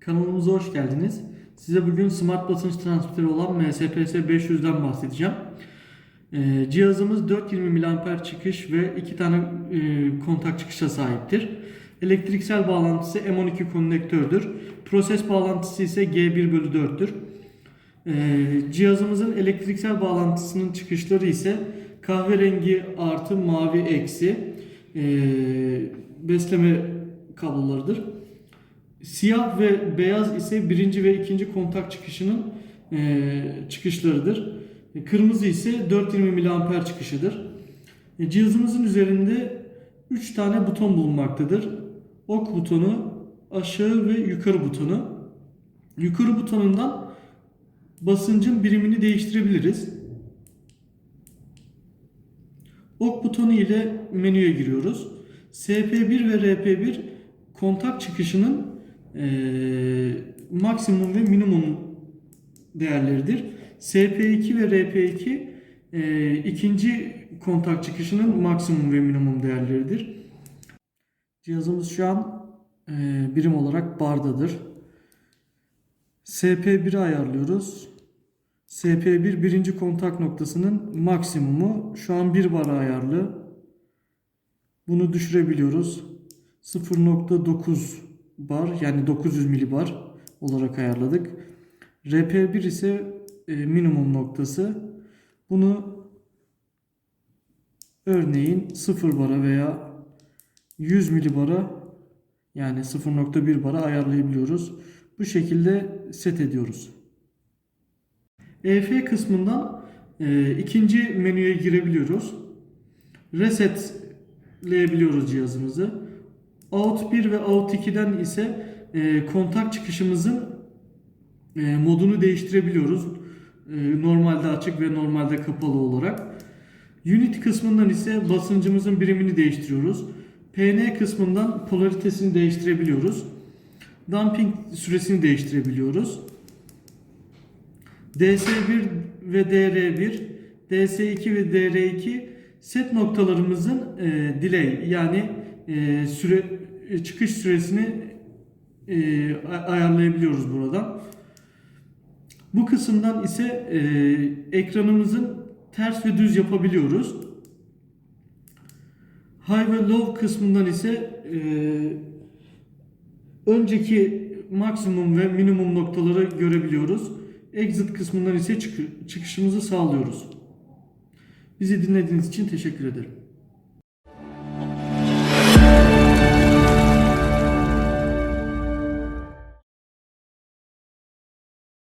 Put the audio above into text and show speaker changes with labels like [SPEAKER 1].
[SPEAKER 1] Kanalımıza hoş geldiniz. Size bugün smart basınç transmitteri olan MSPS 500'den bahsedeceğim. Ee, cihazımız 420 mAh çıkış ve iki tane e, kontak çıkışa sahiptir. Elektriksel bağlantısı M12 konektördür. Proses bağlantısı ise G1 bölü 4'tür. Ee, cihazımızın elektriksel bağlantısının çıkışları ise kahverengi artı mavi eksi ee, besleme kablolarıdır. Siyah ve beyaz ise birinci ve ikinci kontak çıkışının ee, çıkışlarıdır. Kırmızı ise 420 mAh çıkışıdır. E, Cihazımızın üzerinde 3 tane buton bulunmaktadır. Ok butonu, aşağı ve yukarı butonu. Yukarı butonundan basıncın birimini değiştirebiliriz. Ok butonu ile menüye giriyoruz. SP1 ve RP1 kontak çıkışının eee, maksimum ve minimum değerleridir. SP2 ve RP2 eee, ikinci kontak çıkışının maksimum ve minimum değerleridir. Cihazımız şu an eee, birim olarak bardadır. SP1'i ayarlıyoruz. SP1 birinci kontak noktasının maksimumu şu an 1 bar ayarlı. Bunu düşürebiliyoruz. 0.9 bar yani 900 milibar olarak ayarladık. RP1 ise e, minimum noktası. Bunu örneğin 0 bara veya 100 milibara yani 0.1 bara ayarlayabiliyoruz. Bu şekilde set ediyoruz. EF kısmından e, ikinci menüye girebiliyoruz. Resetleyebiliyoruz cihazımızı. Out 1 ve Out 2'den ise e, kontak çıkışımızın e, modunu değiştirebiliyoruz. E, normalde açık ve normalde kapalı olarak. Unit kısmından ise basıncımızın birimini değiştiriyoruz. PN kısmından polaritesini değiştirebiliyoruz. Dumping süresini değiştirebiliyoruz. DS1 ve DR1, DS2 ve DR2 set noktalarımızın e, delay yani e, süre e, çıkış süresini e, ayarlayabiliyoruz buradan. Bu kısımdan ise ekranımızın ters ve düz yapabiliyoruz. High ve low kısmından ise önceki maksimum ve minimum noktaları görebiliyoruz. Exit kısmından ise çıkı- çıkışımızı sağlıyoruz. Bizi dinlediğiniz için teşekkür ederim.